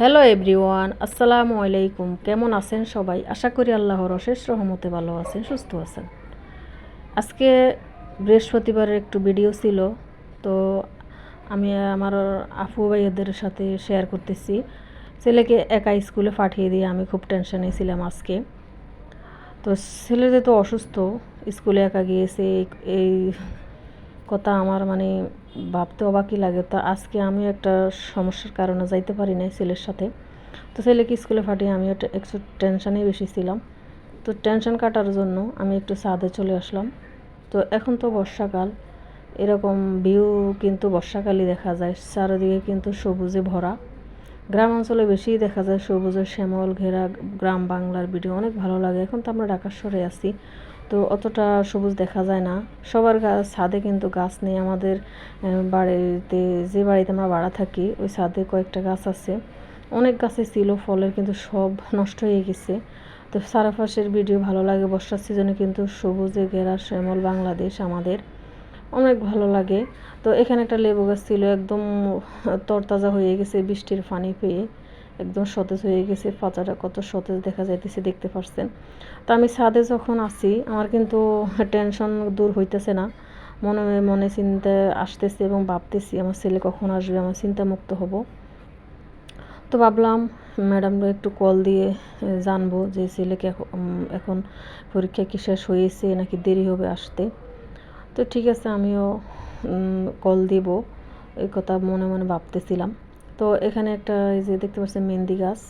Hello everyone আসসালামু আলাইকুম। কেমন আছেন সবাই? আশা করি আল্লাহর অশেষ রহমতে ভালো আছেন, সুস্থ আছেন। আজকে বৃহস্পতিবারের একটু ভিডিও ছিল, তো আমি আমার আফু ভাইয়াদের সাথে শেয়ার করতেছি। ছেলেকে একা স্কুলে পাঠিয়ে দিয়ে আমি খুব টেনশনে ছিলাম আজকে। তো ছেলে যেহেতু অসুস্থ স্কুলে একা গিয়েছে, এই কথা আমার মানে ভাবতে অবাকই লাগে। তো আজকে আমি একটা সমস্যার কারণে যাইতে পারি নাই ছেলের সাথে। তো ছেলেকে স্কুলে ফাটিয়ে আমি একটু টেনশানেই বেশি ছিলাম। তো টেনশন কাটার জন্য আমি একটু ছাদে চলে আসলাম। তো এখন তো বর্ষাকাল। এরকম ভিউ কিন্তু বর্ষাকালই দেখা যায়। চারিদিকে কিন্তু সবুজে ভরা। গ্রাম অঞ্চলে বেশি দেখা যায় সবুজের শ্যামল ঘেরা গ্রাম বাংলার ভিডিও অনেক ভালো লাগে। এখন তো আমরা ঢাকার শহরে আছি। তো অতটা সবুজ দেখা যায় না। সবার ছাদে কিন্তু গাছ নেই। আমাদের বাড়িতে, যে বাড়িতে আমরা ভাড়া থাকি, ওই ছাদে কয়েকটা গাছ আছে। অনেক গাছে ছিল, ফলের কিন্তু সব নষ্ট হয়ে গেছে। তো সারাফাশের ভিডিও ভালো লাগে, বর্ষার সিজনে কিন্তু সবুজে ঘেরা শ্যামল বাংলাদেশ আমাদের। অনেক ভালো লাগে। তো এখানে একটা লেবু গাছ ছিল, একদম তরতাজা হয়ে গেছে বৃষ্টির পানি পেয়ে। একদম সতেজ হয়ে গেছে পাতাটা কত সতেজ দেখা যাইতেছে দেখতে পারছেন। তো আমি ছাদে যখন আসি আমার কিন্তু টেনশন দূর হইতেছে না। মনে মনে চিন্তা আসতেছে এবং ভাবতেছি, আমার ছেলে কখন আসবে, আমার চিন্তা মুক্ত হব। তো ভাবলাম, ম্যাডামরা একটু কল দিয়ে জানব যে ছেলেকে এখন পরীক্ষা কি শেষ হয়েছে নাকি দেরি হবে আসতে। তো ঠিক আছে, আমিও কল দিব। এই কথা মনে মনে ভাবতেছিলাম। তো এখানে একটা এই যে দেখতে পাচ্ছেন মেহেন্দি গাছ,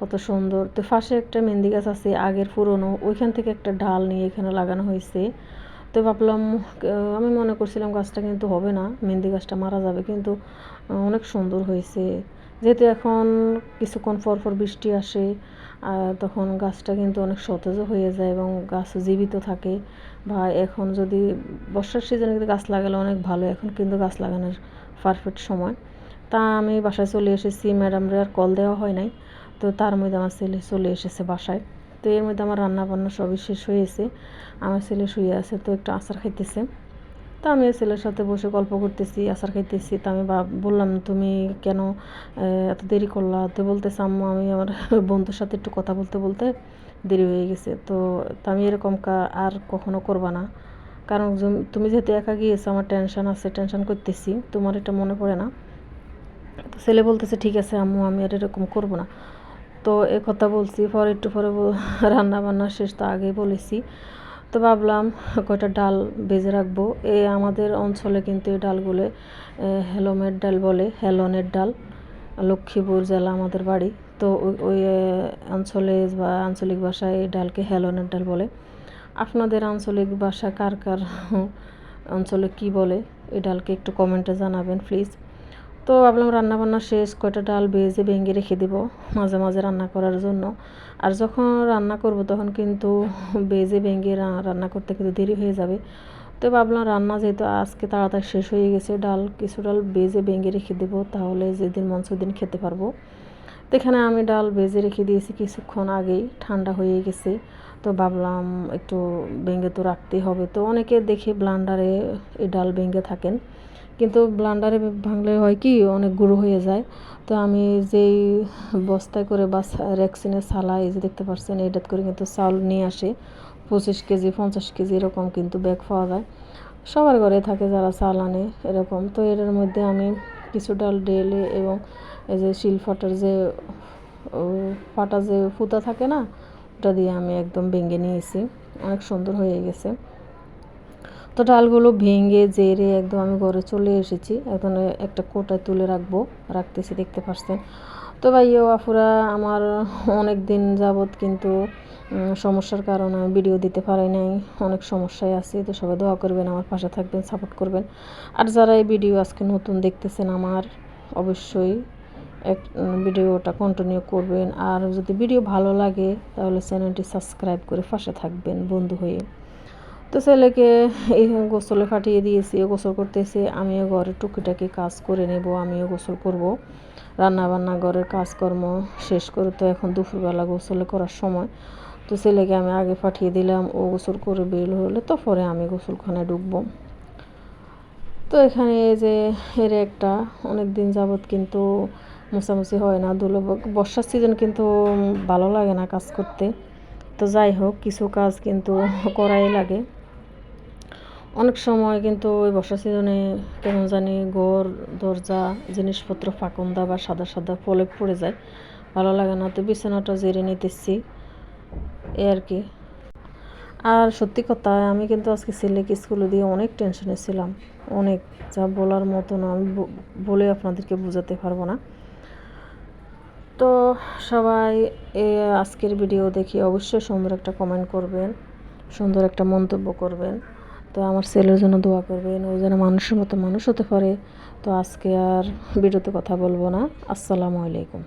কত সুন্দর। তো পাশে একটা মেহেন্দি গাছ আছে, আগের পুরনো, ওইখান থেকে একটা ডাল নিয়ে এখানে লাগানো হয়েছে। তো ভাবলাম আমি মনে করছিলাম গাছটা কিন্তু হবে না, মেহেন্দি গাছটা মারা যাবে, কিন্তু অনেক সুন্দর হয়েছে। যেহেতু এখন কিছুক্ষণ পর পর বৃষ্টি আসে তখন গাছটা কিন্তু অনেক সতেজ হয়ে যায় এবং গাছ জীবিত থাকে। বা এখন যদি বর্ষার সিজনে কিন্তু গাছ লাগালে অনেক ভালো, এখন কিন্তু গাছ লাগানোর পারফেক্ট সময়। তা আমি বাসায় চলে এসেছি। ম্যাডামরে আর কল দেওয়া হয় নাই। তো তার মধ্যে আমার ছেলে চলে এসেছে বাসায়। তো এর মধ্যে আমার রান্না বান্না সবই শেষ হয়েছে আমার ছেলে শুয়ে আছে, তো একটু আচার খাইতেছে। তো আমি ছেলের সাথে বসে গল্প করতেছি, আচার খাইতেছি। তো আমি বললাম, তুমি কেন এত দেরি করলা? তো বলতেছে, আম্মু, আমি আমার বন্ধুর সাথে একটু কথা বলতে বলতে দেরি হয়ে গেছে। তো আমি এরকম আর কখনো করবা না। কারণ তুমি যেহেতু একা গিয়েছো, আমার টেনশন আছে টেনশন করতেছি। তোমার এটা মনে পড়ে না। ছেলে বলতেছে, ঠিক আছে আম্মু, আমি আর এরকম করব না। তো এ কথা বলছি, পরে একটু পরে রান্না বান্না শেষ তো আগেই বলেছি। তো ভাবলাম কয়টা ডাল বেজে রাখব। এ আমাদের অঞ্চলে কিন্তু এই ডালগুলো হেলমেট ডাল বলে, হেলনের ডাল, লক্ষ্মীপুর জেলা আমাদের বাড়ি। তো ওই অঞ্চলে বা আঞ্চলিক ভাষায় এই ডালকে হেলনের ডাল বলে। আপনাদের আঞ্চলিক ভাষা কার কার, অঞ্চলে কি বলে? এই ডালকে একটু কমেন্টে জানাবেন, প্লিজ। তো ভাবলাম রান্না বান্না শেষ, কয়টা ডাল বেজে ভেঙে রেখে দেবো মাঝে মাঝে রান্না করার জন্য। আর যখন রান্না করব তখন কিন্তু বেজে ভেঙে রান্না করতে কিন্তু দেরি হয়ে যাবে। তো ভাবলাম রান্না যেহেতু আজকে তাড়াতাড়ি শেষ হয়ে গেছে, ডাল, কিছু ডাল বেজে ভেঙে রেখে দেবো, তাহলে যেদিন মন সেদিন খেতে পারব। তো এখানে আমি ডাল বেজে রেখে দিয়েছি কিছুক্ষণ আগেই, ঠান্ডা হয়ে গেছে। তো ভাবলাম একটু ভেঙে তো রাখতেই হবে। তো অনেকে দেখে ব্লান্ডারে এই ডাল ভেঙে থাকেন। কিন্তু ব্লান্ডারে ভাঙলে হয় কি, অনেক গুঁড়ো হয়ে যায়। তো আমি যেই বস্তায় করে বা রেক্সিনের সালা এই যে দেখতে পাচ্ছেন এইটাত করে কিন্তু চাউল নিয়ে আসে। পঁচিশ কেজি, পঞ্চাশ কেজি এরকম কিন্তু ব্যাগ পাওয়া যায়। সবার ঘরে থাকে যারা চাল আনে এরকম। তো এর মধ্যে আমি কিছু ডাল ডেলে এবং এই যে শিল ফাটার যে ফাটা যে ফুতা থাকে না, ওটা দিয়ে আমি একদম ভেঙে নিয়েছি। অনেক সুন্দর হয়ে গেছে। তো ডালগুলো ভেঙে জেরে একদম আমি ঘরে চলে এসেছি। এখন একটা কোটায় তুলে রাখব। রাখতেছি, দেখতে পাচ্ছেন তো ভাইও আফুরা আমার অনেক দিন যাবৎ কিন্তু সমস্যার কারণে আমি ভিডিও দিতে পারি নাই। অনেক সমস্যায় আছি। তো সবাই দোয়া করবেন, আমার পাশে থাকবেন সাপোর্ট করবেন। আর যারা এই ভিডিও আজকে নতুন দেখতেছেন আমার, অবশ্যই এক ভিডিওটা কন্টিনিউ করবেন। আর যদি ভিডিও ভালো লাগে, তাহলে চ্যানেলটি সাবস্ক্রাইব করে পাশে থাকবেন, বন্ধু হয়ে। তো ছেলেকে এই গোসলে ফাটিয়ে দিয়েছি, গোসল করতেছে। আমিও ঘরের টুকিটাকি কাজ করে নেব, আমিও গোসল করব। রান্না বান্না ঘরের কাজকর্ম শেষ করে তো এখন দুপুরবেলা গোসলে করার সময়। তো ছেলেকে আমি আগে পাঠিয়ে দিলাম, ও গোসল করে বের হলে তো পরে আমি গোসলখানায় ঢুকবো। তো এখানে যে এর একটা অনেক দিন যাবৎ কিন্তু মোছামুছি হয় না, ধুলো বর্ষার সিজন কিন্তু ভালো লাগে না কাজ করতে। তো যাই হোক, কিছু কাজ কিন্তু করাই লাগে। অনেক সময় কিন্তু ওই বর্ষা সিজনে কেমন জানি ঘর, দরজা, জিনিসপত্র ফাঁকুন্দা বা সাদা সাদা ফলে পড়ে যায়। ভালো লাগে না, তো বিছানাটা জেরে নিতেছি, এই আর কি। আর সত্যি কথা, আমি কিন্তু আজকে ছেলেকে স্কুলে দিয়ে অনেক টেনশনে ছিলাম। অনেক, যা বলার মতো না, আমি বলে আপনাদেরকে বোঝাতে পারব না। তো সবাই, এ আজকের ভিডিও দেখি অবশ্যই সুন্দর একটা কমেন্ট করবেন, সুন্দর একটা মন্তব্য করবেন। তো আমার ছেলের জন্য দোয়া করবেন ওই যেন মানুষের মতো মানুষ হতে পারে। তো আজকে আর ভিডিওতে কথা বলব না। আসসালামু আলাইকুম।